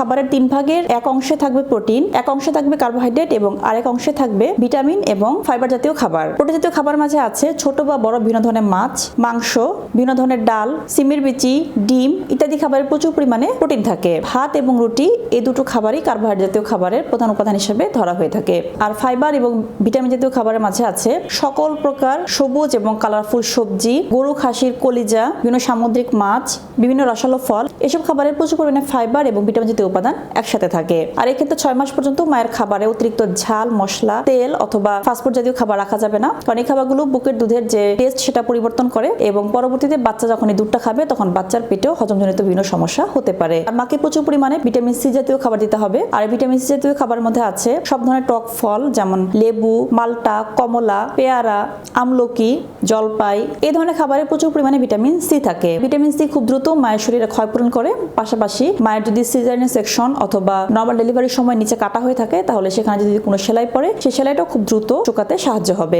খাবারের তিন ভাগের এক অংশে থাকবে প্রোটিন, এক অংশে থাকবে কার্বোহাইড্রেট এবং আরেক অংশে থাকবে ভিটামিন এবং ফাইবার জাতীয় খাবার। প্রোটিন জাতীয় খাবার মাঝে আছে ছোট বা বড় বিভিন্ন ধরনের মাছ, মাংস বিভিন্ন ধরনের ডাল, সিমের বিচি, ডিম ইত্যাদি খাবারের প্রচুর পরিমাণে প্রোটিন থাকে। ভাত এবং রুটি এই দুটো খাবারই কার্বোহাইড্রেট জাতীয় খাবারের প্রধান উপাদান হিসেবে ধরা হয়ে থাকে। আর ফাইবার এবং ভিটামিন জাতীয় খাবারের মাঝে আছে সকল প্রকার সবুজ এবং কালারফুল সবজি, গরু খাসির কলিজা, বিভিন্ন সামুদ্রিক মাছ, বিভিন্ন রসালো ফল। এসব খাবারের প্রচুর পরিমাণে ফাইবার এবং ভিটামিন জাতীয় উপাদান একসাথে থাকে। আর এক্ষেত্রে ছয় মাস পর্যন্ত মায়ের খাবারে অতিরিক্ত ঝাল, মশলা, তেল অথবা ফাস্টফুড জাতীয় খাবার রাখা যাবে না। কারণ এই খাবারগুলো বুকের দুধের যে টেস্ট সেটা পরিবর্তন করে এবং পরবর্তীতে বাচ্চা যখন এই দুধটা খাবে, তখন বাচ্চার পেটেও হজমজনিত বিভিন্ন সমস্যা হতে পারে। আর মাকে প্রচুর পরিমাণে ভিটামিন সি জাতীয় খাবার দিতে হবে। আর ভিটামিন সি জাতীয় খাবারের মধ্যে আছে সব ধরনের টক ফল, যেমন লেবু, মালটা, কমলা, পেয়ারা, আমলকি, জলপাই। এই ধরনের খাবারে প্রচুর পরিমাণে ভিটামিন সি থাকে। ভিটামিন সি খুব দ্রুত মায়ের শরীরে ক্ষয়পূরণ করে। পাশাপাশি মায়ের যদি সিজারিয়ান সেকশন অথবা নর্মাল ডেলিভারির সময় নিচে কাটা হয়ে থাকে, তাহলে সেখানে যদি কোনো সেলাই পড়ে, সেই সেলাইটাও খুব দ্রুত শুকাতে সাহায্য হবে।